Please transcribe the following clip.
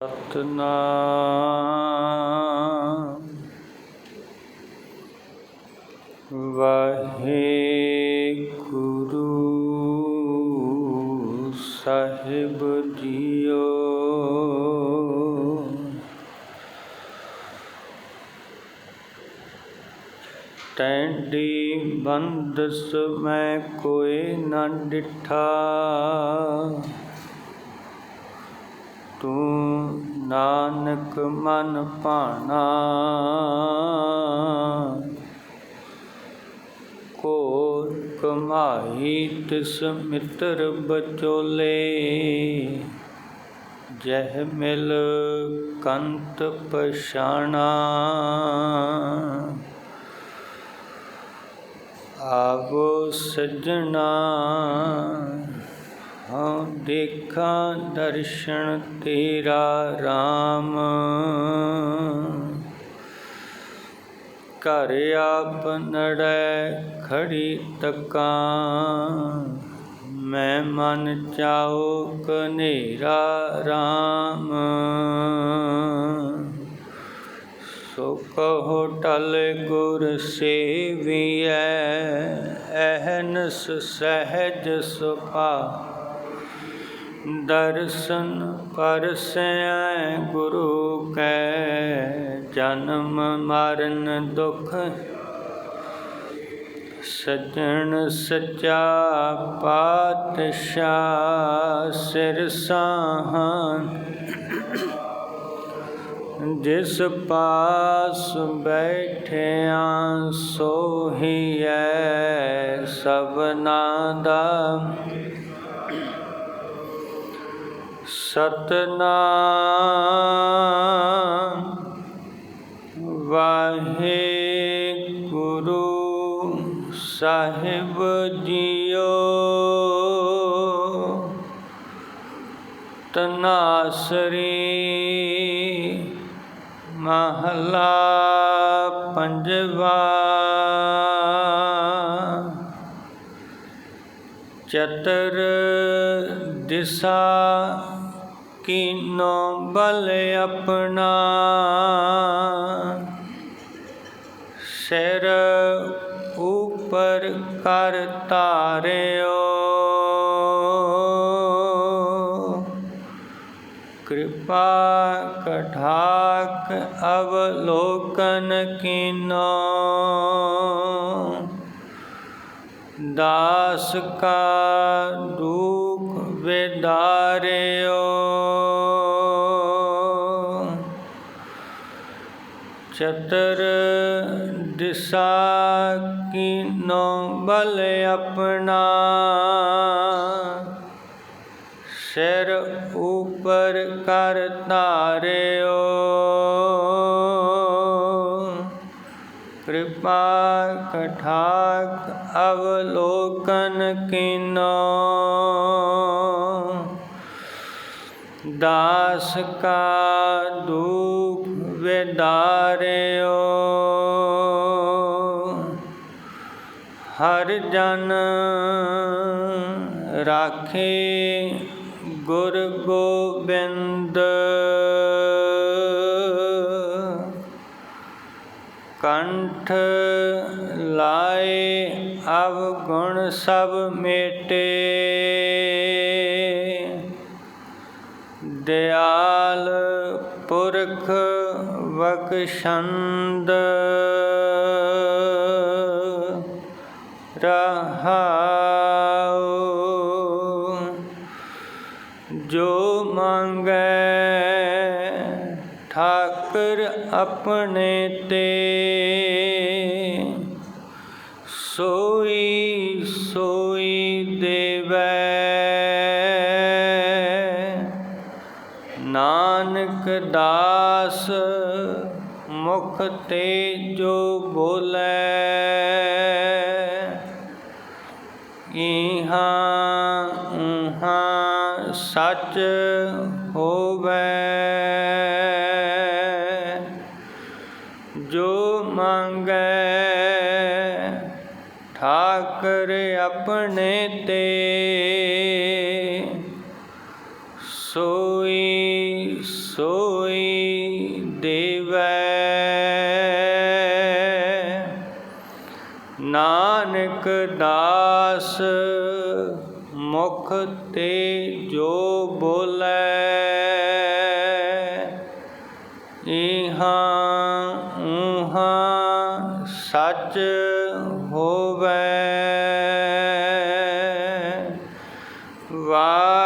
ਸਤਨਾਮ ਵਾਹਿਗੁਰੂ ਸਾਹਿਬ ਜੀਓ ਟੈਂਡੀ ਬੰਦਸ ਮੈਂ ਕੋਈ ਨਾ ਡਿਠਾ ਤੂੰ ਨਾਨਕ ਮਨ ਭਾਣਾ। ਕੋ ਕਮਾਈ ਤਿਸ ਮਿੱਤਰ ਬਚੋਲੇ। ਜਹ ਮਿਲ ਕੰਤ ਪਛਾਣਾ। ਆਵੋ ਸਜਣਾ। ਹਾਂ, ਦੇਖਾਂ ਦਰਸ਼ਨ ਤੇਰਾ RAM ਘਰ ਆਪ ਨੜੈ ਖੜੀ ਤਕਾਂ। ਮੈਂ ਮਨ ਚਾਉ ਕਨੇਰਾ RAM ਸੋ ਕਹੋ ਟਲ ਗੁਰ ਸੇਵੀਐ ਅਹਨਸ ਸਹਿਜ ਸੁਭਾ ਦਰਸ਼ਨ ਪਰਸੈ ਗੁਰੂ ਕੈ, ਜਨਮ ਮਰਨ ਦੁਖ ਸਜਣ ਸਚਾ ਪਾਤਸ਼ਾਹ ਸਿਰ ਸਾਹਨ ਜਿਸ ਪਾਸ ਬੈਠਿਆ ਸੋਹੀਐ ਸਭਨਾ ਦਾ ਸਤਨਾਮ ਵਾਹਿਗੁਰੂ ਸਾਹਿਬ ਜੀਓ। ਤਨਾਸਰੀ ਮਹਲਾ ਪੰਜਵਾ। ਚਤਰ ਦਿਸਾ ਕੀਨੋ ਬਲ ਆਪਣਾ? ਸਿਰ ਉਪਰ ਕਰ ਤਾਰਿਓ ਕਿਰਪਾ ਕਠਾਕ ਅਵਲੋਕਨ ਕੀਨੋ। ਦਾਸ ਕਾ ਦੁਖ ਵਿਦਾਰਿਓ। ਚਤਰ ਦਿਸਾ ਕੀਨੋ ਬਲ ਆਪਣਾ। ਸਿਰ ਉਪਰ ਕਰ ਧਾਰਿਓ। ਕਿਰਪਾ ਕਠਾਕ ਅਵਲੋਕਨ ਕੀਨੋ। ਦਾਸ ਕਾ ਦੁਖ ਵਿਦਾਰਿਓ ਹਰ ਜਨ ਰਾਖੇ ਗੁਰ ਗੋਬਿੰਦ। ਕੰਠ ਲਾਏ ਅਵਗੁਣ ਸਭ ਮੇਟੇ। ਦਿਆਲ ਪੁਰਖ ਬਖਸ਼ੰਦ ਰਹਾਉ ਜੋ ਮੰਗੈ ਠਾਕਰ ਆਪਣੇ ਤੇ ਸੋਈ ਸੋਈ ਨਾਨਕ ਦਾਸ ਮੁਖ ਤੇ ਜੋ ਬੋਲੇ, ਇਹਾਂ ਉਹਾਂ ਸੱਚ ਹੋਵੇ। ਜੋ ਮੰਗੈ ਠਾਕਰ ਆਪਣੇ ਤੇ, ਸੋਈ ਸੋਈ ਦੇਵੈ। ਨਾਨਕ ਦਾਸ ਮੁਖ ਤੇ ਜੋ ਬੋਲੇ ਇਹਾਂ ਉਹਾਂ ਸੱਚ ਹੋਵੇ। ਵਾ